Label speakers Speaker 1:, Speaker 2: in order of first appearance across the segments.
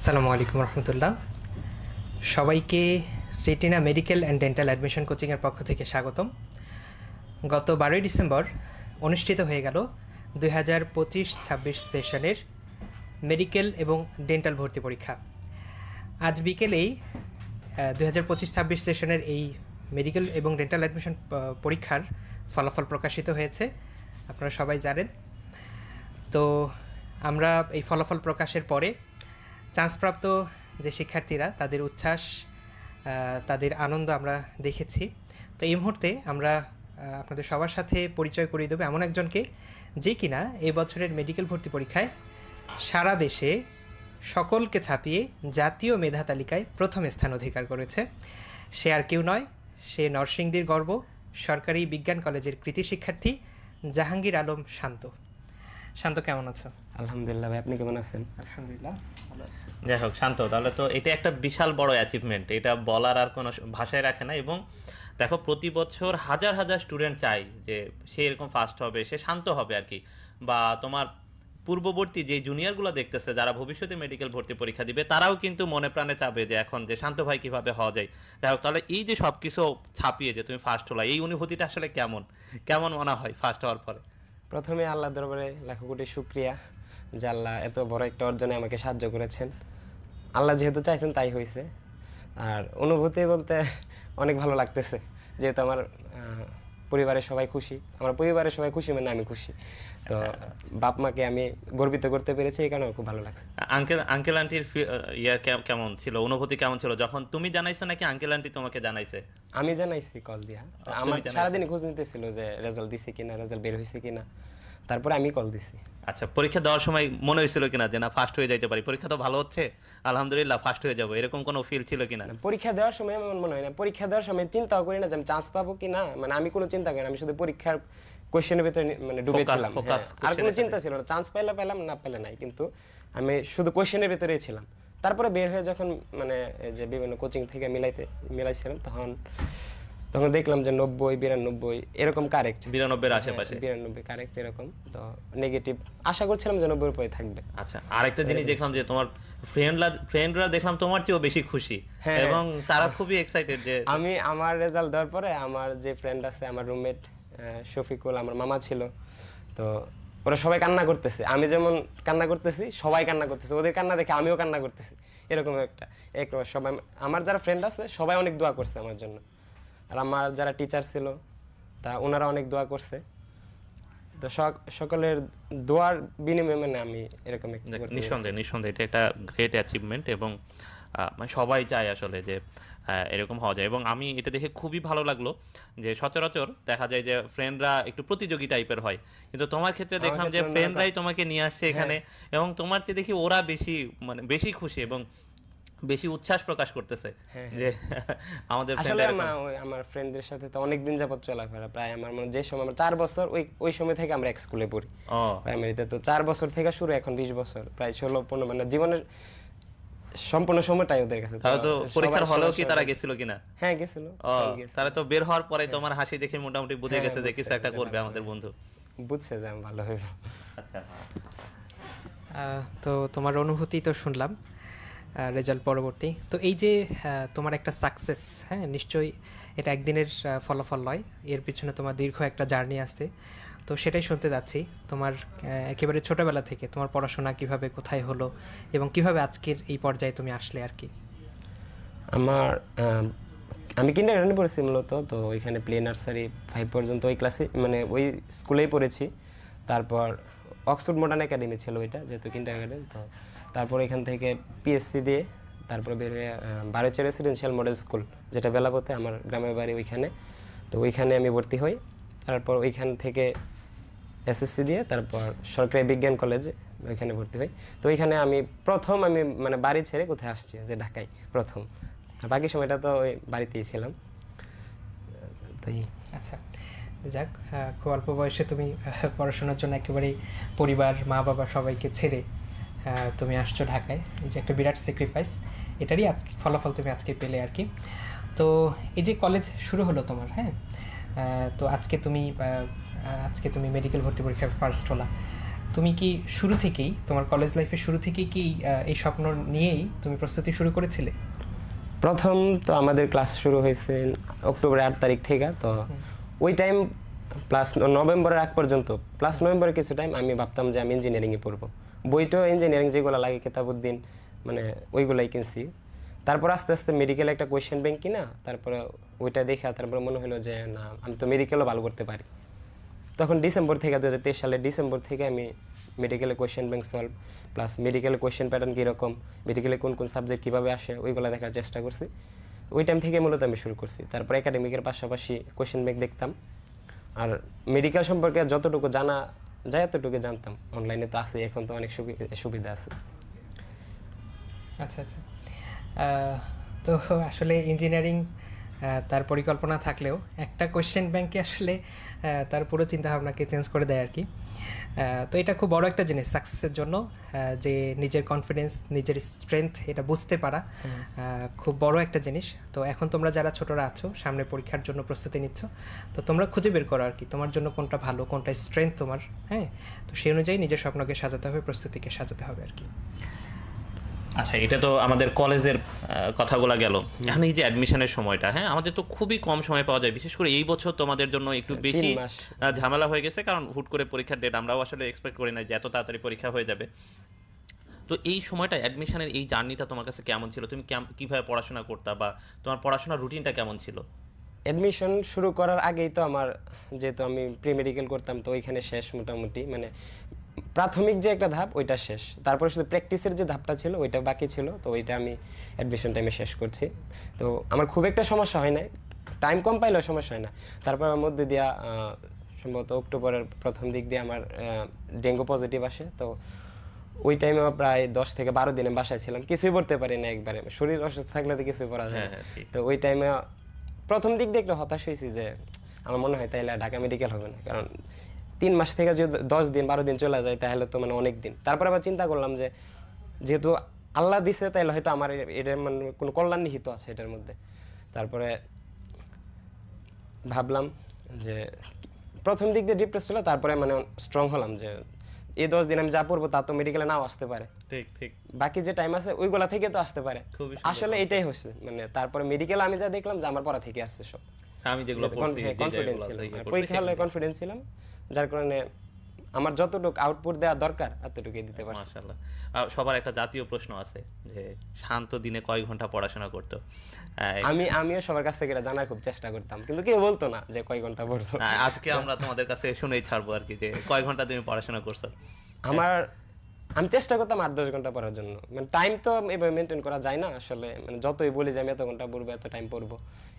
Speaker 1: আসসালামু আলাইকুম রহমতুল্লাহ। সবাইকে Retina medical and dental admission কোচিংয়ের পক্ষ থেকে স্বাগতম। গত বারোই ডিসেম্বর অনুষ্ঠিত হয়ে গেল দুই হাজার পঁচিশ ছাব্বিশ সেশনের মেডিকেল এবং ডেন্টাল ভর্তি পরীক্ষা। আজ বিকেলেই দুই হাজার পঁচিশ ছাব্বিশ সেশনের এই মেডিকেল এবং ডেন্টাল অ্যাডমিশন পরীক্ষার ফলাফল প্রকাশিত হয়েছে। আপনারা সবাই জানেন। তো আমরা এই ফলাফল প্রকাশের পরে চান্সপ্রাপ্ত যে শিক্ষার্থীরা, তাদের উচ্ছ্বাস তাদের আনন্দ আমরা দেখেছি। তো এই মুহূর্তে আমরা আপনাদের সবার সাথে পরিচয় করিয়ে দেবো এমন একজনকে যে কিনা এই বছরের মেডিকেল ভর্তি পরীক্ষায় সারা দেশে সকলকে ছাপিয়ে জাতীয় মেধা তালিকায় প্রথম স্থান অধিকার করেছে। সে আর কেউ নয়, সে নরসিংদীর গর্ব, সরকারি বিজ্ঞান কলেজের কৃতি শিক্ষার্থী জাহাঙ্গীর আলম শান্ত। শান্ত কেমন আছো?
Speaker 2: আলহামদুলিল্লাহ ভাই আপনি কেমন আছেন?
Speaker 1: আলহামদুলিল্লাহ
Speaker 3: যাই হোক শান্ত তাহলে তো এটা একটা বিশাল বড় অ্যাচিভমেন্ট এটা বলার আর কোনো ভাষায় রাখে না এবং দেখো প্রতি বছর হাজার হাজার স্টুডেন্ট চাই যে সে এরকম ফার্স্ট হবে সে শান্ত হবে আর কি। বা তোমার পূর্ববর্তী যে জুনিয়রগুলো দেখতেছে যারা ভবিষ্যতে মেডিকেল ভর্তি পরীক্ষা দিবে তারাও কিন্তু মনে প্রাণে চাবে যে এখন যে শান্ত ভাই কীভাবে হওয়া যায়। যাই হোক তাহলে এই যে সব কিছু ছাপিয়ে যে তুমি ফার্স্ট হলা এই অনুভূতিটা আসলে কেমন? কেমন মনে হয় ফার্স্ট হওয়ার পরে?
Speaker 2: প্রথমে আল্লাহ দরবারে লাখো কোটি শুক্রিয়া যে আল্লাহ এত বড় একটা অর্জনে আমাকে সাহায্য করেছেন। আল্লাহ যেহেতু চাইছেন তাই হয়েছে আর অনুভূতি বলতে অনেক ভালো লাগতেছে, যেহেতু আমার পরিবারের সবাই খুশি। আমার পরিবারের সবাই খুশি মানে আমি খুশি। তো বাপ মাকে আমি গর্বিত করতে পেরেছি এই কারণে খুব ভালো লাগছে।
Speaker 3: আঙ্কেল আঙ্কেল আন্টির ইয়ার কেমন ছিল? অনুভূতি কেমন ছিল? যখন তুমি জানাইছো নাকি আঙ্কেল আন্টি তোমাকে জানাইছে?
Speaker 2: আমি জানাইছি কল দিয়া। আমার সারাদিন খোঁজ নিতেছিল যে রেজাল্ট দিছে কিনা রেজাল্ট বের হয়েছে কিনা। তারপরে আমি কল দিছি।
Speaker 3: আচ্ছা পরীক্ষা দেওয়ার সময় মনে হয়েছিল কিনা যে না ফার্স্ট হয়ে যাইতে পারি? পরীক্ষা তো ভালো হচ্ছে। আলহামদুলিল্লাহ ফার্স্ট হয়ে যাব। এরকম কোনো ফিল ছিল কিনা?
Speaker 2: পরীক্ষা দেওয়ার সময় আমার মনে হয় না। পরীক্ষা দেওয়ার সময় চিন্তাও করি না যে আমি চান্স পাবো কি না? মানে আমি কোনো চিন্তা করি না। আমি শুধু পরীক্ষার কোশ্চেনের ভিতরে মানে ডুবেছিলাম
Speaker 3: focus,
Speaker 2: হ্যাঁ। আর কোনো চিন্তা ছিল না। চান্স পাইলে পেলাম না পেলে নাই। কিন্তু আমি শুধু কোশ্চেনের ভিতরেই ছিলাম। তারপরে বের হয়ে যখন মানে যে বিভিন্ন কোচিং থেকে মিলাইতে মিলাইছিলাম তখন তখন দেখলাম যে নব্বই বিরানব্বই এরকম কারেক্ট
Speaker 3: বিরানব্বের আশেপাশে?
Speaker 2: বিরানব্বই কারেক্ট এরকম। তো নেগেটিভ আশা করছিলাম যে নব্বই উপরে থাকবে।
Speaker 3: আচ্ছা আরেকটা জিনিস দেখলাম যে তোমার ফ্রেন্ডরা ফ্রেন্ডরা দেখলাম তোমার চেয়েও বেশি খুশি। এবং তারা খুবই এক্সাইটেড যে
Speaker 2: আমি আমার রেজাল্ট দেওয়ার পরে আমার যে ফ্রেন্ড আছে আমার রুমমেট শফিকুল আমার মামা ছিল। তো ওরা সবাই কান্না করতেছে। আমি যেমন কান্না করতেছি সবাই কান্না করতেছে। ওদের কান্না দেখে আমিও কান্না করতেছি। এরকম একটা। এক সবাই আমার যারা ফ্রেন্ড আছে সবাই অনেক দোয়া করছে আমার জন্য। আর আমার যারা টিচার ছিল তা ওনারা অনেক দোয়া করছে। তো সকলের দোয়ার বিনিময়ে মানে আমি এরকম
Speaker 3: নিঃসন্দেহে নিঃসন্দেহে এটা একটা গ্রেট অ্যাচিভমেন্ট এবং মানে সবাই চায় আসলে যে এরকম হওয়া যায়। এবং আমি এটা দেখে খুবই ভালো লাগল যে সচরাচর দেখা যায় যে ফ্রেন্ডরা একটু প্রতিযোগী টাইপের হয়। কিন্তু তোমার ক্ষেত্রে দেখলাম যে ফ্রেন্ডরাই তোমাকে নিয়ে আসছে এখানে এবং তোমার চেয়ে দেখি ওরা বেশি মানে বেশি খুশি এবং বেশি উচ্ছ্বাস প্রকাশ করতেছে যে আমাদের
Speaker 2: আসলে আমার ফ্রেন্ডদের সাথে তো অনেক দিন যাবত চলাফেরা। প্রায় আমার মনে যে সময় আমার চার বছর ওই ওই সময় থেকে আমরা এক স্কুলে পড়ি। প্রাইমারিতে তো চার বছর থেকে শুরু এখন বিশ বছর প্রায় ষোলো পনেরো মানে জীবনের সম্পূর্ণ সময়টাই ওদের কাছে।
Speaker 3: তাহলে তো পরীক্ষার হলেও কি তারা গেছিল কিনা?
Speaker 2: হ্যাঁ গেছিল।
Speaker 3: তাহলে তো বের হওয়ার পরে তোমার হাসি দেখে মোটামুটি বুঝে
Speaker 2: হ্যাঁ,
Speaker 3: গেছে যে কিছু একটা করবে আমাদের বন্ধু।
Speaker 2: বুঝছে যে আমি ভালো হইব।
Speaker 3: আচ্ছা।
Speaker 1: তো তোমার অনুভূতি তো শুনলাম। রেজাল্ট পরবর্তী। তো এই যে তোমার একটা সাকসেস হ্যাঁ নিশ্চয়ই এটা একদিনের ফলাফল নয়। এর পিছনে তোমার দীর্ঘ একটা জার্নি আছে। তো সেটাই শুনতে যাচ্ছি। তোমার একেবারে ছোটবেলা থেকে তোমার পড়াশোনা কীভাবে, কোথায় হলো এবং কীভাবে আজকের এই পর্যায়ে তুমি আসলে আর কি?
Speaker 2: আমার আমি কিন্ডার গার্ডেনে পড়েছি মূলত। তো ওইখানে প্লে নার্সারি ফাইভ পর্যন্ত ওই ক্লাসে মানে ওই স্কুলেই পড়েছি। তারপর অক্সফোর্ড মডার্ন একাডেমি ছিল ওইটা, যেহেতু কিন্ডার তো তারপর এখান থেকে পিএসসি দিয়ে তারপর বের হয়ে বারোচে রেসিডেন্সিয়াল মডেল স্কুল যেটা বেলাপথে আমার গ্রামের বাড়ি ওইখানে। তো ওইখানে আমি ভর্তি হই। তারপর ওইখান থেকে এসএসসি দিয়ে তারপর সরকারি বিজ্ঞান কলেজে ওইখানে ভর্তি হই। তো ওইখানে আমি প্রথম আমি মানে বাড়ি ছেড়ে কোথায় আসছি যে ঢাকায়, প্রথম। আর বাকি সময়টা তো ওই বাড়িতেই ছিলাম। তো
Speaker 1: আচ্ছা যাক খুব অল্প বয়সে তুমি পড়াশোনার জন্য একেবারেই পরিবার মা বাবা সবাইকে ছেড়ে তুমি আসছো ঢাকায়। এই যে একটা বিরাট স্যাক্রিফাইস এটারই আজকে ফলাফল তুমি আজকে পেলে আর কি। তো এই যে কলেজ শুরু হলো তোমার হ্যাঁ? তো আজকে তুমি আজকে তুমি মেডিকেল ভর্তি পরীক্ষায় ফার্স্ট হলা। তুমি কি শুরু থেকেই তোমার কলেজ লাইফের শুরু থেকেই কি এই স্বপ্ন নিয়েই তুমি প্রস্তুতি শুরু করেছিলে?
Speaker 2: প্রথম তো আমাদের ক্লাস শুরু হয়েছে অক্টোবরের আট তারিখ থেকে তো ওই টাইম প্লাস নভেম্বরের আগ পর্যন্ত প্লাস নভেম্বরের কিছু টাইম আমি ভাবতাম যে আমি ইঞ্জিনিয়ারিংয়ে পড়ব। বইটাও ইঞ্জিনিয়ারিং যেগুলো লাগে কেতাবুদ্দিন মানে ওইগুলাই কিনছি। তারপর আস্তে আস্তে মেডিকেল একটা কোয়েশ্চেন ব্যাংক কিনা, তারপরে ওইটা দেখা, তারপরে মনে হলো যে, না, আমি তো মেডিকেলও ভালো করতে পারি। তখন ডিসেম্বর থেকে দু হাজার তেইশ সালের ডিসেম্বর থেকে আমি মেডিকেলে কোয়েশ্চেন ব্যাংক সলভ প্লাস মেডিকেলে কোয়েশ্চেন প্যাটার্ন কীরকম মেডিকেলে কোন কোন সাবজেক্ট কীভাবে আসে, ওইগুলো দেখার চেষ্টা করছি। ওই টাইম থেকে মূলত আমি শুরু করছি। তারপর একাডেমিকের পাশাপাশি কোয়েশ্চেন ব্যাংক দেখতাম। আর মেডিকেল সম্পর্কে যতটুকু জানা যায় এতটুকু জানতাম। অনলাইনে তো আছে এখন তো অনেক সুবি- সুবিধা আছে।
Speaker 1: আচ্ছা আচ্ছা। তো আসলে ইঞ্জিনিয়ারিং তার পরিকল্পনা থাকলেও একটা কোয়েশ্চেন ব্যাংকে আসলে তার পুরো চিন্তাভাবনাকে চেঞ্জ করে দেয় আর কি তো এটা খুব বড় একটা জিনিস সাকসেসের জন্য যে নিজের কনফিডেন্স নিজের স্ট্রেংথ এটা বুঝতে পারা খুব বড় একটা জিনিস। তো এখন তোমরা যারা ছোটরা আছো সামনে পরীক্ষার জন্য প্রস্তুতি নিচ্ছ তো তোমরা খুঁজে বের করো আর কি তোমার জন্য কোনটা ভালো কোনটা স্ট্রেংথ তোমার হ্যাঁ? তো সেই অনুযায়ী নিজের স্বপ্নকে সাজাতে হবে প্রস্তুতিকে সাজাতে হবে আর কি
Speaker 3: আচ্ছা এটা তো আমাদের কলেজের কথাগুলো গেল। এখন এই যে অ্যাডমিশনের সময়টা হ্যাঁ আমাদের তো খুবই কম সময় পাওয়া যায়। বিশেষ করে এই বছর তোমাদের জন্য একটু বেশি ঝামেলা হয়ে গেছে কারণ হুট করে পরীক্ষার ডেট আমরাও আসলে এক্সপেক্ট করি না যে এত তাড়াতাড়ি পরীক্ষা হয়ে যাবে। তো এই সময়টা অ্যাডমিশনের এই জার্নিটা তোমার কাছে কেমন ছিল? তুমি কীভাবে পড়াশোনা করতা বা তোমার পড়াশোনার রুটিনটা কেমন ছিল?
Speaker 2: অ্যাডমিশন শুরু করার আগেই তো আমার যেহেতু আমি প্রি মেডিকেল করতাম তো ওইখানে শেষ মোটামুটি। মানে প্রাথমিক যে একটা ধাপ ওইটা শেষ। তারপরে শুধু প্র্যাকটিসের যে ধাপটা ছিল ওইটা বাকি ছিল তো ওইটা আমি অ্যাডমিশন টাইমে শেষ করছি। তো আমার খুব একটা সমস্যা হয় না টাইম কম পাইলেও সমস্যা হয় না। তারপর আমার মধ্যে দিয়া সম্ভবত অক্টোবরের প্রথম দিক দিয়ে আমার ডেঙ্গু পজিটিভ আসে। তো ওই টাইমে আমার প্রায় দশ থেকে বারো দিনে বাসায় ছিলাম। কিছুই পড়তে পারি না একবারে। শরীর অসুস্থ থাকলে তো কিছুই পড়া যায়
Speaker 3: হ্যাঁ। হ্যাঁ
Speaker 2: তো ওই টাইমে প্রথম দিক দিয়ে একটু হতাশ হয়েছি যে আমার মনে হয় তাইলে ঢাকা মেডিকেল হবে না। কারণ তিন মাস থেকে যদি দশ দিন বারো দিন চলে যায় তাহলে তো মানে অনেক দিন। তারপর আবার চিন্তা করলাম যে যেহেতু আল্লাহ দিছে তাইলে হয়তো আমার এটার মানে কোনো কল্যাণ নিহিত আছে এটার মধ্যে। তারপরে ভাবলাম যে প্রথম দিক দিয়ে ডিপ্রেস ছিল তারপরে মানে স্ট্রং হলাম যে এই দশ দিন আমি যা পড়ব তা তো মেডিকেলে নাও আসতে পারে।
Speaker 3: ঠিক ঠিক।
Speaker 2: বাকি যে টাইম আছে ওইগুলা থেকে তো আসতে পারে। আসলে এটাই হচ্ছে মানে তারপরে মেডিকেল আমি যা দেখলাম যে আমার পড়া থেকে আসছে সব।
Speaker 3: আমি যেগুলো পড়ছি
Speaker 2: কনফিডেন্স ছিলাম।
Speaker 3: থেকে
Speaker 2: আর
Speaker 3: পড়ছি,
Speaker 2: পরীক্ষা হলে কনফিডেন্স ছিলাম। যার কারণে আমার যতটুকু আউটপুট দেওয়া দরকার এতটুকুই দিতে পারছি।
Speaker 3: মাশাআল্লাহ। সবার একটা জাতীয় প্রশ্ন আছে যে শান্ত দিনে কয় ঘণ্টা পড়াশোনা করতো?
Speaker 2: আমি আমিও সবার কাছ থেকে এটা জানার খুব চেষ্টা করতাম কিন্তু কেউ বলতো না যে কয় ঘণ্টা পড়ব।
Speaker 3: আজকে আমরা তোমাদের কাছে শুনেই ছাড়বো আর কি যে কয় ঘণ্টা তুমি পড়াশোনা করছ?
Speaker 2: আমার আমি চেষ্টা করতাম আট দশ ঘণ্টা পড়ার জন্য। মানে টাইম তো এভাবে মেনটেন করা যায় না আসলে। মানে যতই বলি যে আমি এত ঘণ্টা পড়ব এত টাইম পড়ব।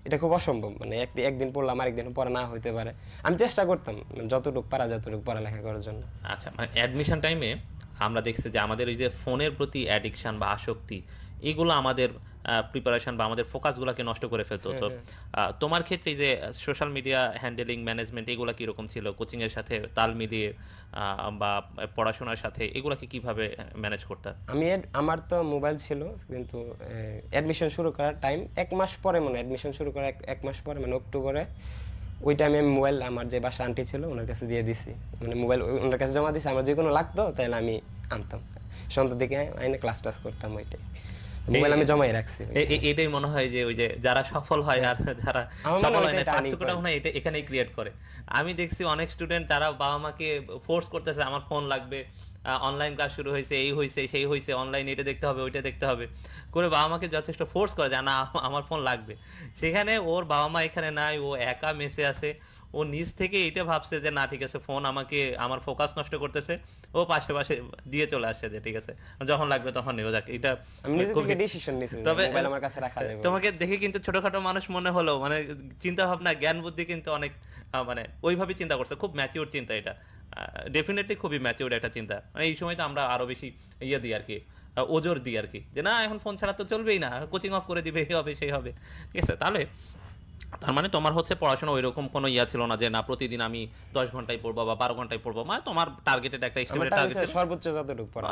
Speaker 2: এটা খুব অসম্ভব মানে এক- একদিন পড়লাম, আরেকদিন পড়া না হইতে পারে। আমি চেষ্টা করতাম মানে যতটুকু পারা যতটুকু পড়ালেখা করার জন্য।
Speaker 3: আচ্ছা মানে অ্যাডমিশন টাইমে আমরা দেখছি যে আমাদের এই যে ফোনের প্রতি অ্যাডিকশান বা আসক্তি, এগুলো আমাদের প্রিপারেশন বা আমাদের ফোকাসগুলোকে নষ্ট করে ফেলতো। তো তোমার ক্ষেত্রে যে সোশ্যাল মিডিয়া হ্যান্ডেলিং ম্যানেজমেন্ট এগুলো কীরকম ছিল? কোচিংয়ের সাথে তাল মিলিয়ে বা পড়াশোনার সাথে এগুলোকে কীভাবে ম্যানেজ করতে?
Speaker 2: আমি আমার তো মোবাইল ছিল কিন্তু অ্যাডমিশন শুরু করার টাইম এক মাস পরে মানে অ্যাডমিশন শুরু করার এক- এক মাস পরে মানে অক্টোবরে ওই টাইমে আমি মোবাইল আমার যে বাসা আন্টি ছিল ওনার কাছে দিয়ে দিছি। মানে মোবাইল ওনার কাছে জমা দিছি আমার যে কোনো লাগতো তাহলে আমি আনতাম। সন্ধ্যার দিকে আইনে ক্লাস টাস করতাম ওইটাই। মোবাইল আমি জমাই রাখছি।
Speaker 3: এটাই মনে হয় যে ওই যে যারা সফল হয় আর যারা সফল
Speaker 2: হয়
Speaker 3: হয় না পার্থক্যটা মনে হয় এটা এখানেই ক্রিয়েট করে। আমি দেখছি অনেক স্টুডেন্ট তারা বাবা মাকে ফোর্স করতেছে আমার ফোন লাগবে অনলাইন ক্লাস শুরু হয়েছে এই হয়েছে সেই হয়েছে অনলাইন এটা দেখতে হবে ওইটা দেখতে হবে। করে বাবা মাকে যথেষ্ট ফোর্স করে যে না আমার ফোন লাগবে। সেখানে ওর বাবা মা এখানে নাই ও একা মেসে আছে। ও নিজ থেকে এটা ভাবছে যে না ঠিক আছে ফোন আমাকে আমার ফোকাস নষ্ট করতেছে। ও পাশে পাশে দিয়ে চলে আসছে যে ঠিক আছে যখন লাগবে তখন নেওয়া যাক এটা তবে তোমাকে দেখে কিন্তু ছোটখাটো মানুষ মনে হলো মানে চিন্তা ভাবনা জ্ঞান বুদ্ধি কিন্তু অনেক মানে ওইভাবে চিন্তা করছে। খুব ম্যাচিওর চিন্তা এটা। ডেফিনেটলি খুবই ম্যাচিওর একটা চিন্তা। মানে এই সময় তো আমরা আরও বেশি ইয়ে দিই আর কি ওজোর দিই আর কি। যে না এখন ফোন ছাড়া তো চলবেই না কোচিং অফ করে দিবে এই হবে সেই হবে। ঠিক আছে তাহলে তার মানে তোমার হচ্ছে পড়াশোনা ওইরকম কোনো ইয়া ছিল না যে না প্রতিদিন আমি দশ ঘন্টায় পড়ব বা বারো ঘন্টায় পড়ব। মানে তোমার টার্গেটেড একটা টার্গেট
Speaker 2: সর্বোচ্চ যতটুকু পড়া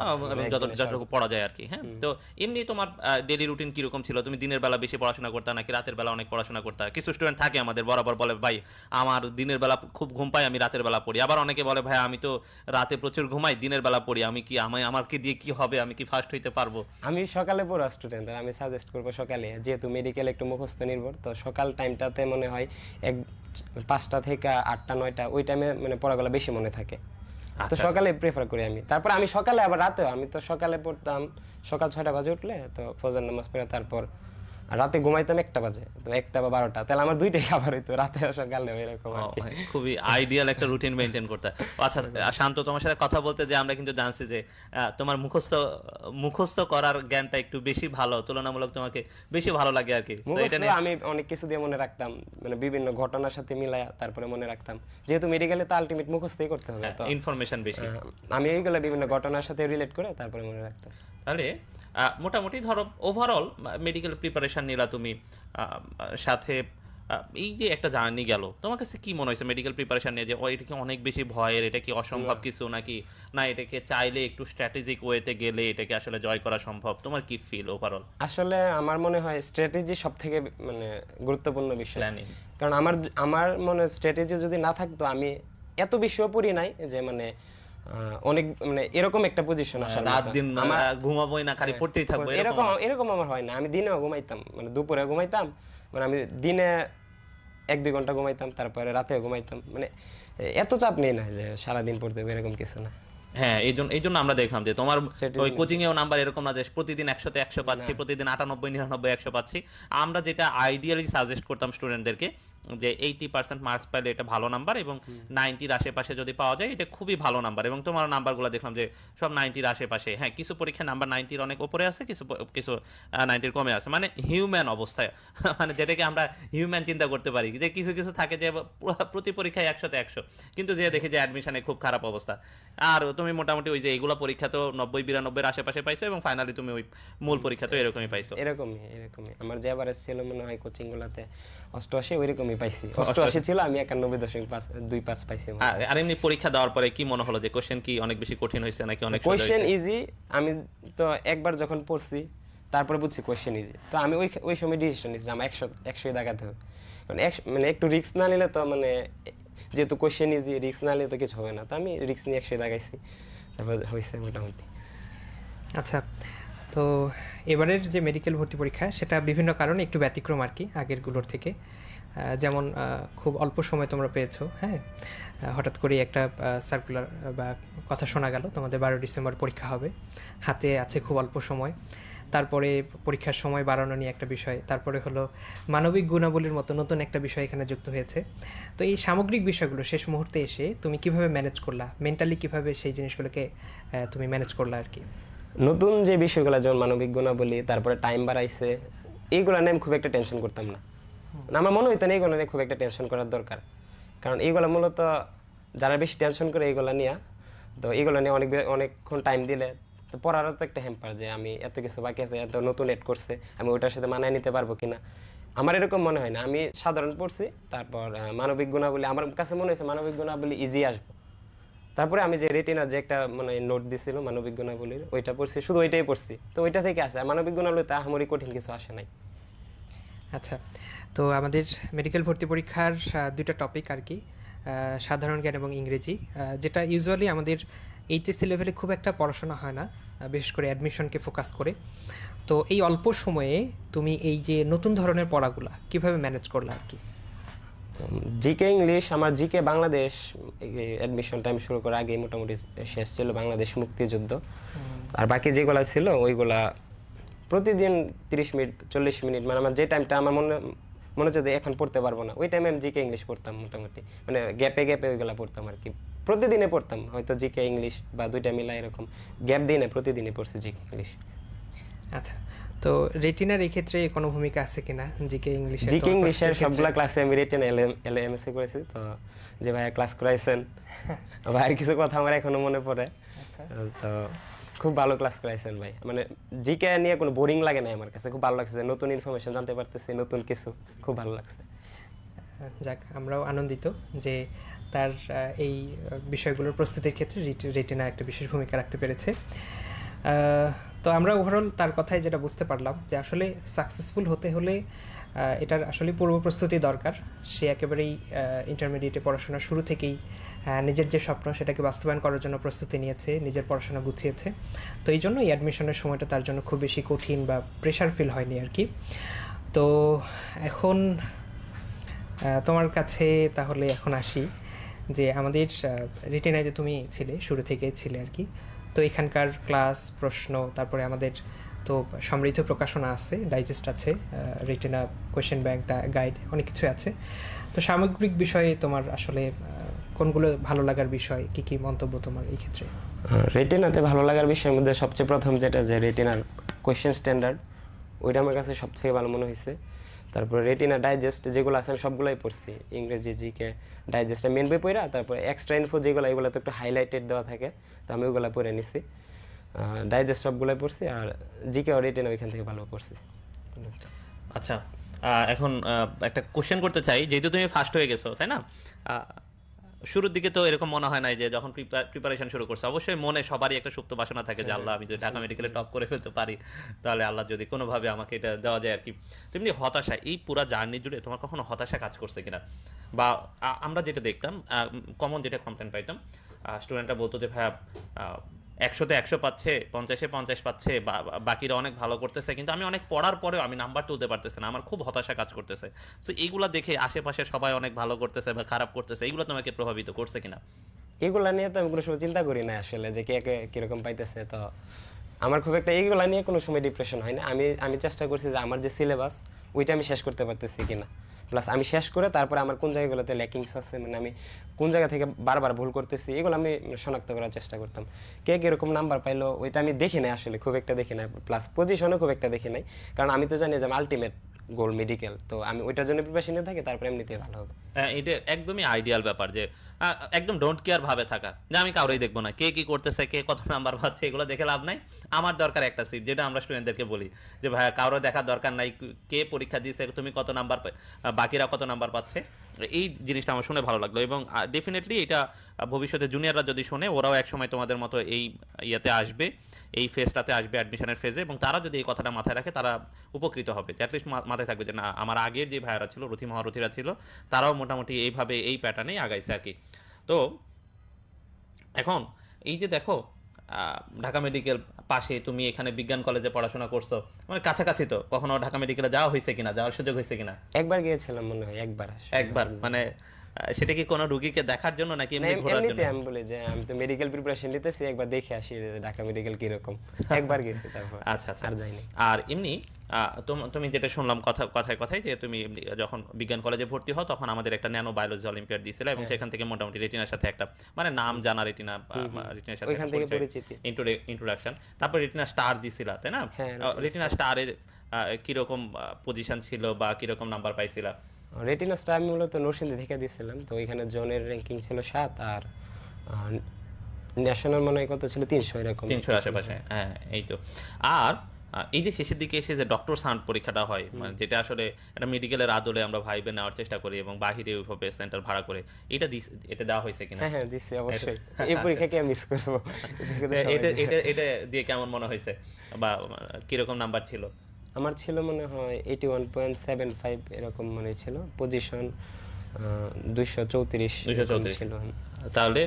Speaker 3: যতটুকু পড়া যায় আর কি হ্যাঁ? তো এমনি তোমার ডেলি রুটিন কীরকম ছিল? তুমি দিনের বেলা বেশি পড়াশোনা করতে নাকি রাতের বেলা অনেক পড়াশোনা করতে? কিছু স্টুডেন্ট থাকে আমাদের বরাবর বলে ভাই আমার দিনের বেলা খুব ঘুম পাই আমি রাতের বেলা পড়ি। আবার অনেকে বলে ভাই আমি তো রাতে প্রচুর ঘুমাই দিনের বেলা পড়ি আমি কি আমি আমার কি দিয়ে কি হবে? আমি কি ফার্স্ট হইতে পারব?
Speaker 2: আমি সকালে পড়া স্টুডেন্ট আমি সাজেস্ট করব সকালে যেহেতু মেডিকেল একটু মুখস্থ নির্ভর তো সকাল টাইমটাতে মনে হয় এক পাঁচটা থেকে আটটা নয়টা ওই টাইমে মানে পড়াগুলো বেশি মনে থাকে। তো
Speaker 3: আচ্ছা,
Speaker 2: সকালে প্রেফার করি আমি। তারপর আমি সকালে আবার রাতেও আমি তো সকালে পড়তাম। সকাল ছয়টা বাজে উঠলে তো ফজর নামাজ পড়ে তারপর আর রাতে ঘুমাইতাম একটা বাজে একটা বা বারোটা। তাহলে আমার দুইটাই খাবার হইতো রাতে সকালে এরকম
Speaker 3: খুবই আইডিয়াল একটা রুটিন মেনটেন করতে আচ্ছা শান্ত তোমার সাথে কথা বলতে যে আমরা কিন্তু জানছি যে তোমার মুখস্থ মুখস্থ করার জ্ঞানটা একটু বেশি ভালো তুলনামূলক তোমাকে বেশি ভালো লাগে আর কি।
Speaker 2: আমি অনেক কিছু দিয়ে মনে রাখতাম মানে বিভিন্ন ঘটনার সাথে মিলায়া তারপরে মনে রাখতাম। যেহেতু মেডিকেলে তো আলটিমেট মুখস্থই করতে হবে
Speaker 3: ইনফরমেশন বেশি।
Speaker 2: আহ, আমি এইগুলো বিভিন্ন ঘটনার সাথে রিলেট করে তারপরে মনে রাখতাম।
Speaker 3: তাহলে মোটামুটি ধরো ওভারঅল মেডিকেল প্রিপারেশন নিলা তুমি সাথে এই যে একটা জার্নি গেল তোমার কাছে কি মনে হয়েছে মেডিকেল প্রিপারেশন নিয়ে যে এটা কি অনেক বেশি ভয়ের এটা কি অসম্ভব কিছু নাকি? না এটাকে চাইলে একটু স্ট্র্যাটেজিক ওয়েতে গেলে এটাকে আসলে জয় করা সম্ভব? তোমার কি ফিল ওভারঅল
Speaker 2: আসলে আমার মনে হয় স্ট্র্যাটেজি সব থেকে মানে গুরুত্বপূর্ণ বিষয়। কারণ আমার আমার মনে স্ট্র্যাটেজি যদি না থাকতো আমি এত বেশিও পড়ি নাই যে মানে অনেক মানে এরকম একটা পজিশন আসার
Speaker 3: রাত দিন ঘুমাবোই না খালি পড়তেই থাকব এরকম
Speaker 2: এরকম। এরকম আমার হয় না। আমি দিনেও ঘুমাইতাম মানে দুপুরে ঘুমাইতাম মানে আমি দিনে এক দুই ঘণ্টা ঘুমাইতাম তারপরে রাতে ঘুমাইতাম। মানে এত চাপ নেই না যে সারাদিন পড়তে হবে এরকম কিছু না।
Speaker 3: হ্যাঁ এই জন্য এই জন্য আমরা দেখলাম যে তোমার ওই কোচিং এও নাম্বার এরকম না যে প্রতিদিন একশোতে একশো পাচ্ছি প্রতিদিন আটানব্বই নিরানব্বই একশো পাচ্ছি। আমরা যেটা আইডিয়ালি সাজেস্ট করতাম স্টুডেন্টদেরকে যে এইটি পার্সেন্ট মার্কস পাইলে এটা ভালো নাম্বার এবং নাইনটির আশেপাশে যদি পাওয়া যায় এটা খুবই ভালো নাম্বার এবং তোমার নাম্বারগুলো দেখলাম যে সব নাইনটির আশেপাশে। হ্যাঁ কিছু পরীক্ষায় নাম্বার নাইনটির অনেক উপরে আছে কিছু কিছু নাইনটির কমে আছে। মানে হিউম্যান অবস্থায়। মানে যেটাকে আমরা হিউম্যান চিন্তা করতে পারি। যে কিছু কিছু থাকে যে পুরো- প্রতি পরীক্ষায় একশোতে একশো। কিন্তু যে দেখি যে অ্যাডমিশনে খুব খারাপ অবস্থা। আর তুমি মোটামুটি ওই যে এইগুলো পরীক্ষা তো নব্বই বিরানব্বইয়ের আশেপাশে পাইছো এবং ফাইনালি তুমি ওই মূল পরীক্ষা তো এরকমই পাইছো।
Speaker 2: এরকমই এরকমই। আমার যে আবার ছিল মনে হয় কোচিং গুলাতে অষ্টআশি ওইরকমই পাইছি। অষ্টআশি। ছিল আমি একানব্বই দশমিক পাঁচ দুই পাঁচ পাইছি
Speaker 3: আর এমনি পরীক্ষা দেওয়ার পরে কি মনে হলো যে কোশ্চেন কি অনেক বেশি কঠিন হয়েছে নাকি অনেক হয়েছে?
Speaker 2: ইজি আমি তো একবার যখন পড়ছি তারপরে বুঝছি কোয়েশ্চেন ইজি তো আমি ওই ওই সময় ডিসিশন নিয়েছি আমার একশো একশোই দাগাতে হবে। কারণ একশো মানে একটু রিস্ক না নিলে তো মানে যেহেতু কোয়েশ্চেন ইজি রিস্ক না নিলে তো কিছু হবে না। তো আমি রিস্ক নিয়ে একশোই দাগাইছি তারপর হয়েছে মোটামুটি।
Speaker 1: আচ্ছা তো এবারের যে মেডিকেল ভর্তি পরীক্ষা, সেটা বিভিন্ন কারণে একটু ব্যতিক্রম আর কি আগেরগুলোর থেকে। যেমন খুব অল্প সময় তোমরা পেয়েছ হ্যাঁ? হঠাৎ করে একটা সার্কুলার বা কথা শোনা গেল, তোমাদের বারো ডিসেম্বর পরীক্ষা হবে। হাতে আছে খুব অল্প সময়। তারপরে পরীক্ষার সময় বাড়ানো নিয়ে একটা বিষয়। তারপরে হলো মানবিক গুণাবলীর মতো নতুন একটা বিষয় এখানে যুক্ত হয়েছে। তো এই সামগ্রিক বিষয়গুলো শেষ মুহূর্তে এসে তুমি কীভাবে ম্যানেজ করলা? মেন্টালি কীভাবে সেই জিনিসগুলোকে তুমি ম্যানেজ করলা আর কি?
Speaker 2: নতুন যে বিষয়গুলো, যেমন মানবিক গুণাবলী, তারপরে টাইম বাড়াইছে এইগুলো নিয়ে আমি খুব একটা টেনশন করতাম না। মানে আমার মনে হইতো এইগুলো নিয়ে খুব একটা টেনশন করার দরকার। কারণ এইগুলো মূলত যারা বেশি টেনশন করে এইগুলো নিয়ে, তো এইগুলো নিয়ে অনেক অনেকক্ষণ টাইম দিলে, তো পড়ারও তো একটা হ্যাম্পার যে আমি এত কিছু বাকি আছে, এত নতুন এড করছে, আমি ওটার সাথে মানায় নিতে পারব কিনা। আমার এরকম মনে হয় না। আমি সাধারণ পড়ছি, তারপর মানবিক গুণাবলী, আমার কাছে মনে হয়েছে মানবিক গুণাবলী ইজি আসব। তারপরে আমি যে রেটিনা যে একটা মানে নোট দিছিল মানবিক গুণাবলীর, ওইটা পড়ছি, শুধু ওইটাই পড়ছি। তো ওইটা থেকে আসে মানবিক গুণাবলীতে আহামরি কঠিন কিছু আসে নাই।
Speaker 1: আচ্ছা তো আমাদের মেডিকেল ভর্তি পরীক্ষার দুইটা টপিক আর কি সাধারণ জ্ঞান এবং ইংরেজি যেটা ইউজুয়ালি আমাদের এইচএসসি লেভেলে খুব একটা পড়াশোনা হয় না বিশেষ করে অ্যাডমিশনকে ফোকাস করে। তো এই অল্প সময়ে তুমি এই যে নতুন ধরনের পড়াগুলা কীভাবে ম্যানেজ করলা আর কি?
Speaker 2: জিকে ইংলিশ আমার জিকে বাংলাদেশ অ্যাডমিশন টাইম শুরু করার আগেই মোটামুটি শেষ ছিল বাংলাদেশ মুক্তিযুদ্ধ। আর বাকি যেগুলা ছিল ওইগুলা প্রতিদিন তিরিশ মিনিট চল্লিশ মিনিট মানে আমার যে টাইমটা আমার মনে মনে হচ্ছে যে এখন পড়তে পারব না। ওই টাইমে আমি জিকে ইংলিশ পড়তাম মোটামুটি। মানে গ্যাপে গ্যাপে ওইগুলা পড়তাম আর কি। প্রতিদিনে পড়তাম হয়তো জিকে ইংলিশ বা দুইটা মিলা এরকম। গ্যাপ দিই না প্রতিদিনই পড়ছি জিকে ইংলিশ।
Speaker 1: আচ্ছা তো রেটিনার এই ক্ষেত্রে কোনো ভূমিকা আছে কিনা? জিকে ইংলিশে
Speaker 2: জিকে ইংলিশের সবগুলা ক্লাসে আমি রিটেন এল এমএসসি করেছি তো যে ভাইয়া ক্লাস করাইছেন ভাইয়ের কিছু কথা আমার এখনও মনে পড়ে।
Speaker 1: আচ্ছা।
Speaker 2: তো খুব ভালো ক্লাস করাইছেন ভাই। মানে জিকে নিয়ে কোনো বোরিং লাগে না আমার কাছে খুব ভালো লাগছে নতুন ইনফরমেশন জানতে পারতেছি নতুন কিছু খুব ভালো লাগছে।
Speaker 1: যাক আমরাও আনন্দিত যে তার এই বিষয়গুলোর প্রস্তুতির ক্ষেত্রে রেটিনা একটা বিশেষ ভূমিকা রাখতে পেরেছে। তো আমরা ওভারঅল তার কথায় যেটা বুঝতে পারলাম যে আসলে সাকসেসফুল হতে হলে এটার আসলে পূর্ব প্রস্তুতি দরকার। সে একেবারেই ইন্টারমিডিয়েটে পড়াশোনা শুরু থেকেই নিজের যে স্বপ্ন সেটাকে বাস্তবায়ন করার জন্য প্রস্তুতি নিয়েছে, নিজের পড়াশোনা গুছিয়েছে। তো এই জন্য এই অ্যাডমিশনের সময়টা তার জন্য খুব বেশি কঠিন বা প্রেশার ফিল হয়নি আর কি। তো এখন তোমার কাছে তাহলে এখন আসি যে আমাদের রিটেনায় যে তুমি ছিলে, শুরু থেকে ছিলে আর কি তো এখানকার ক্লাস, প্রশ্ন, তারপরে আমাদের তো সমৃদ্ধ প্রকাশনা আছে ডাইজেস্ট আছে রিটেনা কোয়েশ্চেন ব্যাংক গাইড অনেক কিছু আছে। তো সামগ্রিক বিষয়ে তোমার আসলে কোনগুলো ভালো লাগার বিষয়? কি কি মন্তব্য তোমার এই ক্ষেত্রে?
Speaker 2: রেটিনাতে ভালো লাগার বিষয়ের মধ্যে সবচেয়ে প্রথম যেটা যে রেটিনার কোয়েশ্চেন স্ট্যান্ডার্ড ওইটা আমার কাছে সবথেকে ভালো মনে হয়েছে তারপরে রেটিনা ডাইজেস্ট যেগুলো আছে আমি সবগুলোই পড়ছি, ইংরেজি জি কে ডাইজেস্টে মেন বই পড়া, তারপরে এক্সট্রা ইনফো যেগুলো এগুলো তো একটু হাইলাইটেড দেওয়া থাকে, তো আমি ওগুলো পড়ে নিছি। ডাইজেস্ট সবগুলোই পড়ছি আর জিকে আর রেটিনা ওইখান থেকে ভালো পড়ছি।
Speaker 3: আচ্ছা এখন একটা কোশ্চেন করতে চাই, যেহেতু তুমি ফার্স্ট হয়ে গেছো, তাই না? শুরুর দিকে তো এরকম মনে হয় না যে যখন প্রিপারেশন শুরু করছে অবশ্যই মনে সবারই একটা সুপ্ত বাসনা থাকে যে আল্লাহ আমি যদি ঢাকা মেডিকেলে টপ করে ফেলতে পারি তাহলে আল্লাহ যদি কোনোভাবে আমাকে এটা দেওয়া যায় আর কি তেমনি হতাশা এই পুরা জার্নি জুড়ে তোমার কখনো হতাশা কাজ করছে কিনা? বা আমরা যেটা দেখতাম কমন যেটা কমপ্লেন পাইতাম স্টুডেন্টরা বলতো যে ভাইয়া একশোতে একশো পাচ্ছে, পঞ্চাশে পঞ্চাশ পাচ্ছে, বা- বাকিরা অনেক ভালো করতেছে। কিন্তু আমি অনেক পড়ার পরেও আমি নাম্বার তুলতে পারতেছে না। আমার খুব হতাশা কাজ করতেছে। তো এইগুলা দেখে আশেপাশে সবাই অনেক ভালো করতেছে বা খারাপ করতেছে, এইগুলো তোমাকে প্রভাবিত করছে কিনা?
Speaker 2: এগুলা নিয়ে তো আমি কোনো সময় চিন্তা করি না আসলে যে কে কে, কীরকম পাইতেছে। তো আমার খুব একটা এইগুলা নিয়ে কোনো সময় ডিপ্রেশন হয় না। আমি আমি চেষ্টা করছি যে আমার যে সিলেবাস ওইটা আমি শেষ করতে পারতেছি কিনা। প্লাস আমি শেষ করে তারপরে আমার কোন জায়গাগুলোতে ল্যাকিংস আছে মানে আমি কোন জায়গা থেকে বারবার ভুল করতেছি, এগুলো আমি শনাক্ত করার চেষ্টা করতাম। কে কীরকম নাম্বার পাইলো, ওইটা আমি দেখি নাই আসলে, খুব একটা দেখি নাই। প্লাস পজিশনও খুব একটা দেখি নাই। কারণ আমি তো জানি যে আলটিমেট গোল মেডিকেল তো আমি ওইটার জন্য প্রিপারেশনে থাকি তারপরে এমনিতেই ভালো হবে।
Speaker 3: আহ, এটা একদমই আইডিয়াল ব্যাপার যে একদম ডোন্ট কেয়ার ভাবে থাকা। যে আমি কাউরেই দেখব না কে কি করতেছে কে কত নাম্বার পাচ্ছে এগুলো দেখে লাভ নাই। আমার দরকার একটা সিট যেটা আমরা স্টুডেন্টদেরকে বলি যে ভাইয়া কারও দেখার দরকার নাই কে পরীক্ষা দিয়েছে তুমি কত নাম্বার বাকিরা কত নাম্বার পাচ্ছে। এই জিনিসটা আমার শুনে ভালো লাগল এবং ডেফিনেটলি এটা ভবিষ্যতে জুনিয়ররা যদি শোনে ওরাও একসময় তোমাদের মতো এই ইয়েতে আসবে। এই ফেজটাতে আসবে অ্যাডমিশনের ফেজে এবং তারা যদি এই কথাটা মাথায় রাখে তারা উপকৃত হবে। অ্যাটলিস্ট মাথায় থাকবে যে না আমার আগের যে ভাইয়ারা ছিল রথি মহারথীরা ছিল তারাও মোটামুটি এইভাবে এই প্যাটার্নেই আগাইছে আর কি তো এখন এই যে দেখো ঢাকা মেডিকেল পাশে তুমি এখানে বিজ্ঞান কলেজে পড়াশোনা করছ মানে কাছাকাছি তো কখনো ঢাকা মেডিকেলে যাওয়া হয়েছে কিনা যাওয়ার সুযোগ হয়েছে কিনা?
Speaker 2: একবার গিয়েছিলাম মনে হয় একবার
Speaker 3: একবার মানে সেটা কি কোনো রুগীকে দেখার জন্য নাকি এমনি ঘোরার জন্য?
Speaker 2: আমি বলি যে আমি তো মেডিকেল প্রিপারেশন নিতেছি একবার দেখে আসি ঢাকা মেডিকেল কীরকম। একবার গেছি তারপর
Speaker 3: আচ্ছা আচ্ছা।
Speaker 2: আর যাইনি।
Speaker 3: আর এমনি তুমি যেটা শুনলাম কথা কথায় কথায় যে তুমি যখন বিজ্ঞান কলেজে ভর্তি হও তখন আমাদের একটা ন্যানো বায়োলজি অলিম্পিয়াড দিয়েছিল এবং
Speaker 2: হ্যাঁ।
Speaker 3: সেখান থেকে মোটামুটি রেটিনার সাথে একটা মানে নাম জানা রেটিনা রেটিনার সাথে। ইন্ট্রোডাকশন তারপর রেটিনা স্টার দিছিলা তাই না?
Speaker 2: হ্যাঁ,
Speaker 3: রেটিনা স্টারে কীরকম পজিশন ছিল বা কীরকম নাম্বার পাইছিলা?
Speaker 2: রেটিনা স্টার আমি মূলত নরসিংদী থেকে দিয়েছিলাম তো ওইখানে জনের র্যাঙ্কিং ছিল সাত আর ন্যাশনাল মনে হয় কত ছিল? তিনশো এরকম।
Speaker 3: তিনশোর আশেপাশে হ্যাঁ এই তো। আর এই যে শেষের দিকে এসে যে ডক্টর সাউন্ড পরীক্ষাটা হয় মানে যেটা আসলে একটা মেডিকেলের আদলে আমরা ভাইবে নেওয়ার চেষ্টা করি এবং বাহিরে ওইভাবে সেন্টার ভাড়া করে এটা দিস- এটা দেওয়া হয়েছে কিনা?
Speaker 2: হ্যাঁ হ্যাঁ দিচ্ছি অবশ্যই। এই পরীক্ষাকে মিস করব? এটাকে তো
Speaker 3: এটা এটা এটা দিয়ে কেমন মনে হয়েছে? বা কীরকম নাম্বার ছিল?
Speaker 2: আমার ছিল মনে হয় eighty one point seven five এরকম মনে ছিল। পজিশন দুইশো চৌত্রিশ ছিল।
Speaker 3: তাহলে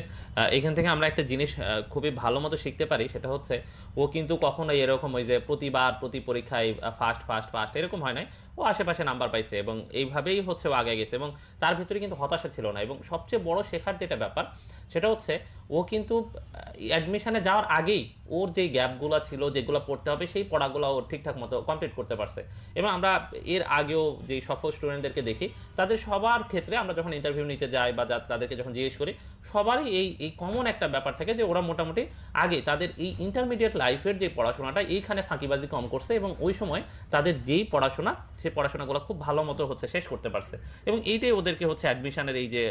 Speaker 3: এখান থেকে আমরা একটা জিনিস খুবই ভালো মতো শিখতে পারি সেটা হচ্ছে ও কিন্তু কখনোই এরকম ওই যে প্রতিবার প্রতি পরীক্ষায় ফার্স্ট ফার্স্ট ফার্স্ট এরকম হয় নাই। ও আশেপাশে নাম্বার পাইছে এবং এইভাবেই হচ্ছে ও আগে গেছে এবং তার ভিতরে কিন্তু হতাশা ছিল না। এবং সবচেয়ে বড় শেখার যেটা ব্যাপার সেটা হচ্ছে ও কিন্তু অ্যাডমিশনে যাওয়ার আগেই ওর যেই গ্যাপগুলো ছিল, যেগুলো পড়তে হবে, সেই পড়াগুলো ও ঠিকঠাক মতো কমপ্লিট করতে পারছে। এবং আমরা এর আগেও যে সফল স্টুডেন্টদেরকে দেখি, তাদের সবার ক্ষেত্রে আমরা যখন ইন্টারভিউ নিতে যাই বা তাদেরকে যখন জিজ্ঞেস করি, সবারই এই এই কমন একটা ব্যাপার থাকে যে ওরা মোটামুটি আগে তাদের এই ইন্টারমিডিয়েট লাইফের যে পড়াশোনাটা এইখানে ফাঁকিবাজি কম করছে এবং ওই সময় তাদের যেই পড়াশোনা সেই পড়াশোনাগুলো খুব ভালো মতো হচ্ছে, শেষ করতে পারছে। এবং এইটাই ওদেরকে হচ্ছে অ্যাডমিশনের এই যে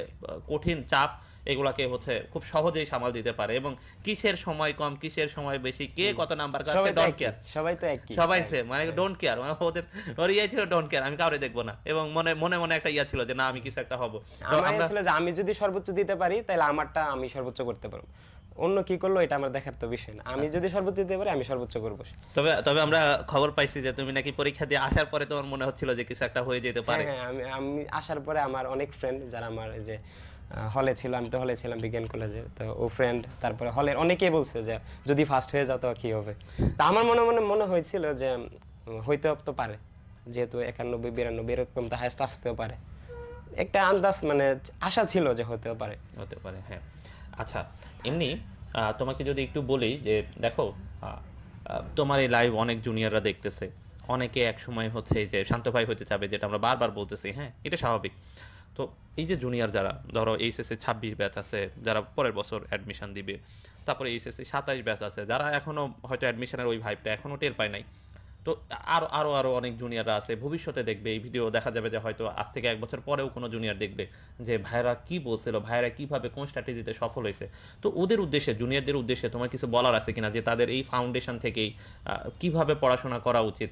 Speaker 3: কঠিন চাপ এগুলাকে হচ্ছে খুব সহজেই সামাল দিতে পারে এবং কিসের সময় কম কিসের সময় বেশি কে কত নাম্বার কাছে ডোন্ট কেয়ার
Speaker 2: সবাই তো একই।
Speaker 3: সবাই সেম মানে ডোন্ট কেয়ার মানে ওদের ওর ইয়ে ছিল ডোন্ট কেয়ার আমি কাউরে দেখব না। এবং মনে মনে মনে একটা ইয়া ছিল যে না আমি কিছু একটা হব।
Speaker 2: আমার
Speaker 3: আমরা
Speaker 2: ছিল যে আমি যদি সর্বোচ্চ দিতে পারি তাহলে আমারটা আমি সর্বোচ্চ করতে পারব। অন্য কি করল এটা আমার দেখার তো বিষয় না। আমি যদি সর্বোচ্চ দিতে পারি আমি সর্বোচ্চ করব।
Speaker 3: তবে তবে আমরা খবর পাইছি যে তুমি নাকি পরীক্ষা দিয়ে আসার পরে তোমার মনে হচ্ছিল যে কিছু একটা হয়ে যেতে পারে।
Speaker 2: হ্যাঁ হ্যাঁ, আমি আসার পরে আমার অনেক ফ্রেন্ড যারা আমার যে হলে ছিল আমি তো হলে ছিলাম বিজ্ঞান কলেজে তো ও ফ্রেন্ড তারপরে হলের অনেকেই বলছে যে, যদি ফার্স্ট হয়ে যাও তো কি হবে? তা আমার মনে মনে মনে হয়েছিল যে হইতে তো পারে। যেহেতু একানব্বই, বিরানব্বই এরকম তো হায়েস্ট আসতেও পারে। একটা আন্দাজ মানে আশা ছিল যে হতেও পারে।
Speaker 3: হতে পারে হ্যাঁ। আচ্ছা এমনি তোমাকে যদি একটু বলি যে, দেখো তোমার এই লাইভ অনেক জুনিয়ররা দেখতেছে। অনেকে এক সময় হচ্ছে যে শান্ত ভাই হতে চাবে, যেটা আমরা বারবার বলতেছি হ্যাঁ এটা স্বাভাবিক। তো এই যে জুনিয়র যারা, ধরো এইচএসসি ছাব্বিশ ব্যাচ আছে, যারা পরের বছর অ্যাডমিশন দিবে, তারপরে এইচএসসি সাতাইশ ব্যাচ আছে, যারা এখনও হয়তো অ্যাডমিশনের ওই ভাইবটা এখনও টের পায় নাই। তো আরও আরও আরও অনেক জুনিয়ররা আছে, ভবিষ্যতে দেখবে, এই ভিডিও দেখা যাবে যে হয়তো আজ থেকে এক বছর পরেও কোনো জুনিয়র দেখবে যে ভাইরা কি বলছিল ভাইরা কীভাবে কোন স্ট্র্যাটেজিতে সফল হয়েছে। তো ওদের উদ্দেশ্যে জুনিয়রদের উদ্দেশ্যে তোমার কিছু বলার আছে কিনা যে তাদের এই ফাউন্ডেশন থেকেই কীভাবে পড়াশোনা করা উচিত?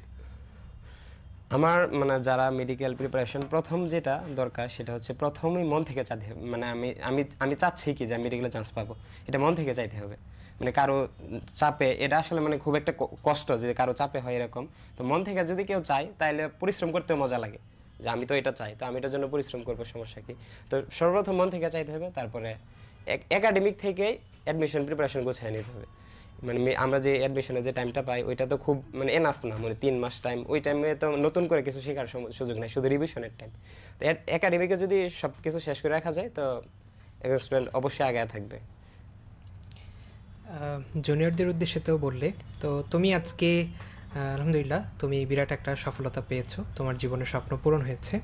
Speaker 2: আমার মানে যারা মেডিকেল প্রিপারেশন প্রথম যেটা দরকার সেটা হচ্ছে প্রথমেই মন থেকে চাইতে হবে। মানে আমি আমি আমি চাচ্ছি কি যে আমি মেডিকেলে চান্স পাবো। এটা মন থেকে চাইতে হবে। মানে কারও চাপে, এটা আসলে মানে খুব একটা কষ্ট যে কারও চাপে হয় এরকম। তো মন থেকে যদি কেউ চায় তাহলে পরিশ্রম করতেও মজা লাগে। যে আমি তো এটা চাই, তো আমি এটার জন্য পরিশ্রম করব, সমস্যা কি? তো সর্বপ্রথম মন থেকে চাইতে হবে, তারপরে একাডেমিক থেকে অ্যাডমিশন প্রিপারেশন গোছায় নিতে হবে। মানে আমরা যে অ্যাডমিশনের যে টাইমটা পাই, ওইটা তো খুব মানে এনাফ না মানে তিন মাস টাইম ওই টাইমে তো নতুন করে কিছু শেখার সুযোগ নাই, শুধু রিভিশনের টাইম তো একাডেমিকে যদি সব কিছু শেষ করে রাখা যায়, তো একজন স্টুডেন্ট অবশ্যই আগে থাকবে।
Speaker 1: জুনিয়রদের উদ্দেশ্যে তো বললে, তো তুমি আজকে আলহামদুলিল্লাহ, তুমি বিরাট একটা সফলতা পেয়েছ, তোমার জীবনের স্বপ্ন পূরণ হয়েছে।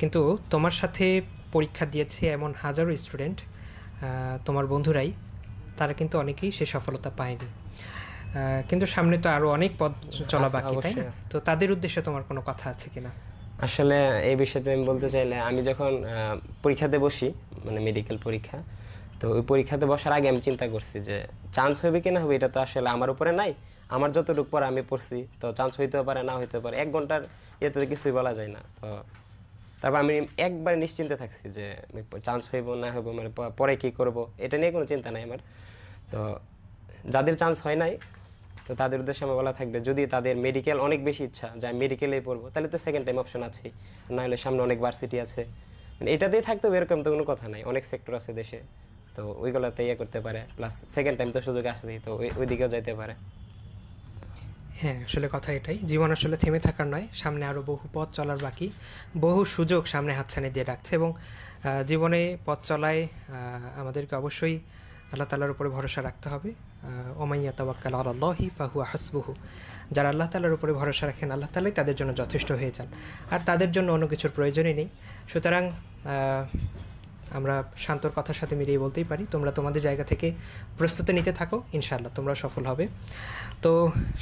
Speaker 1: কিন্তু তোমার সাথে পরীক্ষা দিয়েছে এমন হাজারো স্টুডেন্ট তোমার বন্ধুরাই তারা কিন্তু অনেকেই সে সফলতা পায়নি। কিন্তু সামনে তো আরও অনেক পথ চলা বাকি তাই না? তো তাদের উদ্দেশ্যে তোমার কোনো কথা আছে কিনা?
Speaker 2: আসলে এই বিষয়টা আমি বলতে চাইলে আমি যখন পরীক্ষাতে বসি মানে মেডিকেল পরীক্ষা তো ওই পরীক্ষাতে বসার আগে আমি চিন্তা করছি যে চান্স হবে কি না হবে এটা তো আসলে আমার উপরে নাই। আমার যতটুকু পরে আমি পড়ছি তো চান্স হইতেও পারে না হইতে পারে এক ঘণ্টার ইয়েতে কিছুই বলা যায় না। তো তারপর আমি একবারে নিশ্চিন্তে থাকছি যে চান্স হইব না হইব মানে পরে কি করব এটা নিয়ে কোনো চিন্তা নাই আমার। তো যাদের চান্স হয় নাই, তো তাদের উদ্দেশ্যে আমার বলা থাকবে, যদি তাদের মেডিকেল অনেক বেশি ইচ্ছা, যে আমি মেডিকেলেই পড়ব, তাহলে তো সেকেন্ড টাইম অপশন আছে না হলে সামনে অনেক ভার্সিটি আছে। মানে এটাতেই থাকতে হবে, এরকম তো কোনো কথা নাই। অনেক সেক্টর আছে দেশে। তো ওইগুলোতে ইয়ে করতে পারে। প্লাস সেকেন্ড টাইম তো সুযোগ আসেই তো ওই ওই দিকেও যাইতে পারে।
Speaker 1: হ্যাঁ আসলে কথা এটাই। জীবন আসলে থেমে থাকার নয়, সামনে আরও বহু পথ চলার বাকি। বহু সুযোগ সামনে হাতছানি দিয়ে রাখছে এবং জীবনে পথ চলায় আমাদেরকে অবশ্যই আল্লাহ তালার উপরে ভরসা রাখতে হবে। ওমাইয়া তাবাক্কাল আল্লাহি ফাহু হাসবুহু। যারা আল্লাহ তালার উপরে ভরসা রাখেন, আল্লাহ তালাই তাদের জন্য যথেষ্ট হয়ে যান। আর তাদের জন্য অন্য কিছুর প্রয়োজনই নেই। সুতরাং আমরা শান্তর কথার সাথে মিলিয়ে বলতেই পারি, তোমরা তোমাদের জায়গা থেকে প্রস্তুতি নিতে থাকো ইনশাল্লাহ তোমরা সফল হবে। তো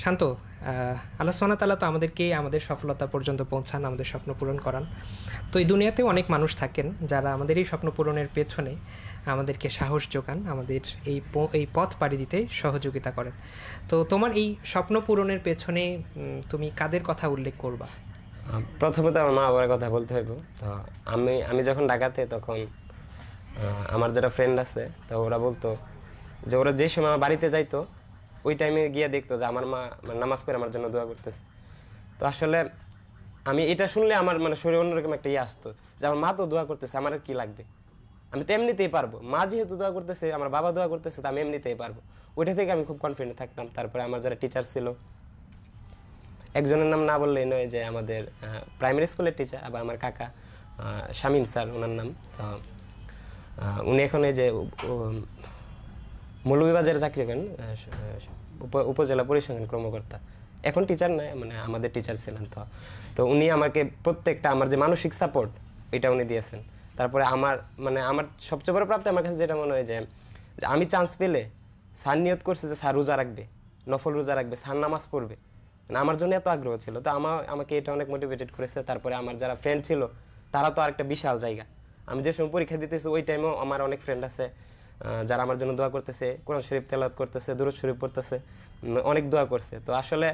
Speaker 1: শান্ত আল্লাহ সোনা তালা তো আমাদেরকে আমাদের সফলতা পর্যন্ত পৌঁছান, আমাদের স্বপ্ন পূরণ করান। তো এই দুনিয়াতেও অনেক মানুষ থাকেন যারা আমাদের এই স্বপ্ন পূরণের পেছনে আমাদেরকে সাহস যোগান, আমাদের এই এই পথ পাড়ি দিতে সহযোগিতা করেন। তো তোমার এই স্বপ্ন পূরণের পেছনে তুমি কাদের কথা উল্লেখ করবা?
Speaker 2: প্রথমত আমার মা বাবার কথা বলতে হইব। তো আমি আমি যখন ঢাকাতে, তখন আমার যারা ফ্রেন্ড আছে, তো ওরা বলতো যে ওরা যে সময় আমার বাড়িতে যাইতো, ওই টাইমে গিয়ে দেখতো যে আমার মা মানে নামাজ পড়ে আমার জন্য দোয়া করতেছে। তো আসলে আমি এটা শুনলে আমার মানে শরীরে অন্যরকম একটা ইয়ে আসতো যে আমার মা তো দোয়া করতেছে, আমার কি লাগবে? আমি তো এমনিতেই পারব। মা যেহেতু দোয়া করতেছে, আমার বাবা দোয়া করতেছে, তো আমি এমনিতেই পারব। ওইটা থেকে আমি খুব কনফিডেন্ট থাকতাম। তারপরে আমার যারা টিচার ছিল, একজনের নাম না বললেই নয় যে আমাদের প্রাইমারি স্কুলের টিচার আবার আমার কাকা শামীম স্যার, ওনার নাম। তো উনি এখন এই যে মৌলভীবাজারে চাকরি করেন উপজেলা পরিসংখ্যান কর্মকর্তা। এখন টিচার নয় মানে আমাদের টিচার ছিলেন তো। তো উনি আমাকে প্রত্যেকটা, আমার যে মানসিক সাপোর্ট এটা উনি দিয়েছেন। তারপরে আমার মানে আমার সবচেয়ে বড় প্রাপ্তি আমার কাছে যেটা মনে হয় যে আমি চান্স পেলে স্যার নিয়ত করছে যে স্যার রোজা রাখবে, নফল রোজা রাখবে, স্যার নামাজ পড়বে। মানে আমার জন্য এত আগ্রহ ছিল। তো আমার আমাকে এটা অনেক মোটিভেটেড করেছে। তারপরে আমার যারা ফ্রেন্ড ছিল, তারা তো আরেকটা বিশাল জায়গা। আমি যে সময় পরীক্ষা দিতেছি, ওই টাইমেও আমার অনেক ফ্রেন্ড আছে যারা আমার জন্য দোয়া করতেছে, কোরআন শরীফ তেলাওয়াত করতেছে, দুরুদ শরীফ পড়তেছে অনেক দোয়া করছে। তো আসলে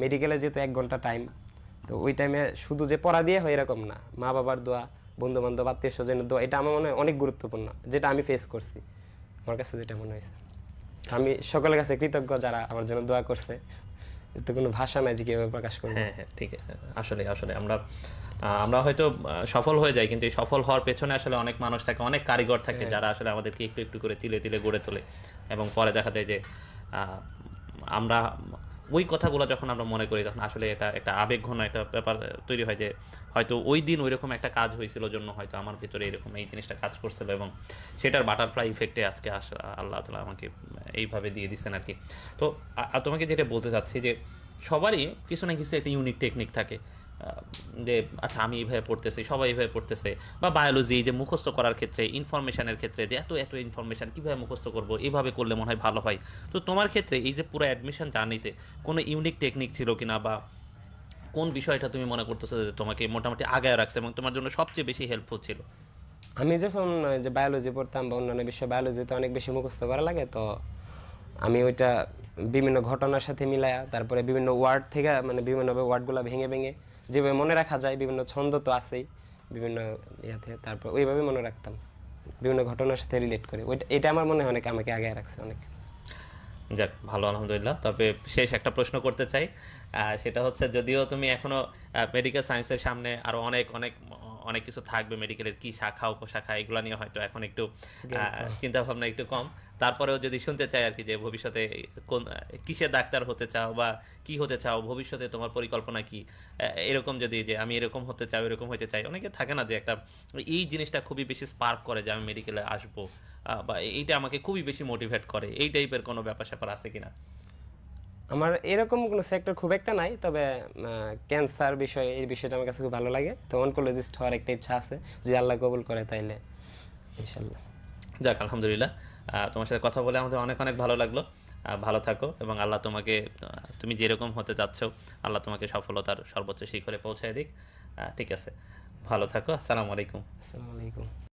Speaker 2: মেডিকেলে যেহেতু এক ঘণ্টা টাইম তো ওই টাইমে শুধু যে পড়া দিয়ে হয় এরকম না মা বাবার দোয়া বন্ধু বান্ধব আত্মীয় স্বজনের দোয়া এটা আমার মনে হয় অনেক গুরুত্বপূর্ণ যেটা আমি ফেস করছি। আমার কাছে যেটা মনে হয়েছে। আমি সকলের কাছে কৃতজ্ঞ যারা আমার জন্য দোয়া করছে। এতে কোনো ভাষা নাই যে কীভাবে প্রকাশ করব
Speaker 3: হ্যাঁ হ্যাঁ ঠিক আছে। আসলে আসলে আমরা আমরা হয়তো সফল হয়ে যাই কিন্তু এই সফল হওয়ার পেছনে আসলে অনেক মানুষ থাকে অনেক কারিগর থাকে যারা আসলে আমাদেরকে একটু একটু করে তিলে তিলে গড়ে তোলে। এবং পরে দেখা যায় যে আমরা ওই কথাগুলো যখন আমরা মনে করি, তখন আসলে এটা একটা আবেগঘন একটা ব্যাপার তৈরি হয় যে হয়তো ওই দিন ওই রকম একটা কাজ হয়েছিল জন্য হয়তো আমার ভিতরে এরকম এই জিনিসটা কাজ করছিল এবং সেটার বাটারফ্লাই ইফেক্টে আজকে আস, আল্লাহ তালা আমাকে এইভাবে দিয়ে দিচ্ছেন আর কি তো তোমাকে যেটা বলতে চাচ্ছি যে সবারই কিছু না কিছু একটা ইউনিক টেকনিক থাকে। যে আচ্ছা আমি এইভাবে পড়তেছি, সবাই এইভাবে পড়তেছে। বা বায়োলজি যে, মুখস্থ করার ক্ষেত্রে ইনফরমেশনের ক্ষেত্রে, যে, এত এত ইনফরমেশন কীভাবে মুখস্থ করব? এইভাবে করলে মনে হয় ভালো হয়। তো তোমার ক্ষেত্রে এই যে, পুরো অ্যাডমিশন জার্নিতে কোনো ইউনিক টেকনিক ছিল কিনা বা কোন বিষয়টা তুমি মনে করতেছো যে, তোমাকে মোটামুটি আগায় রাখছে এবং তোমার জন্য সবচেয়ে বেশি হেল্পফুল ছিল?
Speaker 2: আমি যখন যে বায়োলজি পড়তাম বা অন্যান্য বিষয় বায়োলজিতে অনেক বেশি মুখস্থ করা লাগে, তো আমি ওইটা বিভিন্ন ঘটনার সাথে মিলায়া, তারপরে বিভিন্ন ওয়ার্ড থেকে মানে বিভিন্নভাবে ওয়ার্ডগুলো ভেঙে ভেঙে যেভাবে মনে রাখা যায়, বিভিন্ন ছন্দ তো আছেই, বিভিন্ন ইয়াতে, তারপর ওইভাবে মনে রাখতাম। বিভিন্ন ঘটনার সাথে রিলেট করে। ওইটা, এটা আমার মনে হয় অনেক আমাকে আগে রাখছে অনেক।
Speaker 3: যাক, ভালো, আলহামদুলিল্লাহ। তবে শেষ একটা প্রশ্ন করতে চাই। সেটা হচ্ছে, যদিও তুমি এখনও মেডিকেল সায়েন্সের সামনে আরও অনেক অনেক অনেক কিছু থাকবে মেডিকেলের কি শাখা উপশাখা এগুলো নিয়ে হয়তো এখন একটু চিন্তা ভাবনা একটু কম। তারপরেও যদি শুনতে চাই আর কি যে ভবিষ্যতে কোন কিসের ডাক্তার হতে চাও বা কি হতে চাও ভবিষ্যতে তোমার পরিকল্পনা কি? এরকম যদি যে আমি এরকম হতে চাও এরকম হতে চাই অনেকে থাকে না যে একটা এই জিনিসটা খুবই বেশি স্পার্ক করে যে আমি মেডিকেলে আসব বা এইটা আমাকে খুবই বেশি মোটিভেট করে এই টাইপের কোনো ব্যাপার স্যাপার আছে কিনা?
Speaker 2: আমার এরকম কোনো সেক্টর খুব একটা নাই তবে ক্যান্সার বিষয় এই বিষয়টা আমার কাছে খুব ভালো লাগে। তো অনকোলজিস্ট হওয়ার একটা ইচ্ছা আছে যদি আল্লাহ কবুল করে তাইলে ইনশাল্লাহ
Speaker 3: যাক আলহামদুলিল্লাহ। তোমার সাথে কথা বলে আমাদের অনেক অনেক ভালো লাগল। ভালো থাকো এবং আল্লাহ তোমাকে তুমি যেরকম হতে চাচ্ছ আল্লাহ তোমাকে সফলতার সর্বোচ্চ শিখরে পৌঁছায় দিক। ঠিক আছে। ভালো থাকো আসসালামু আলাইকুম।
Speaker 2: আসসালামু আলাইকুম।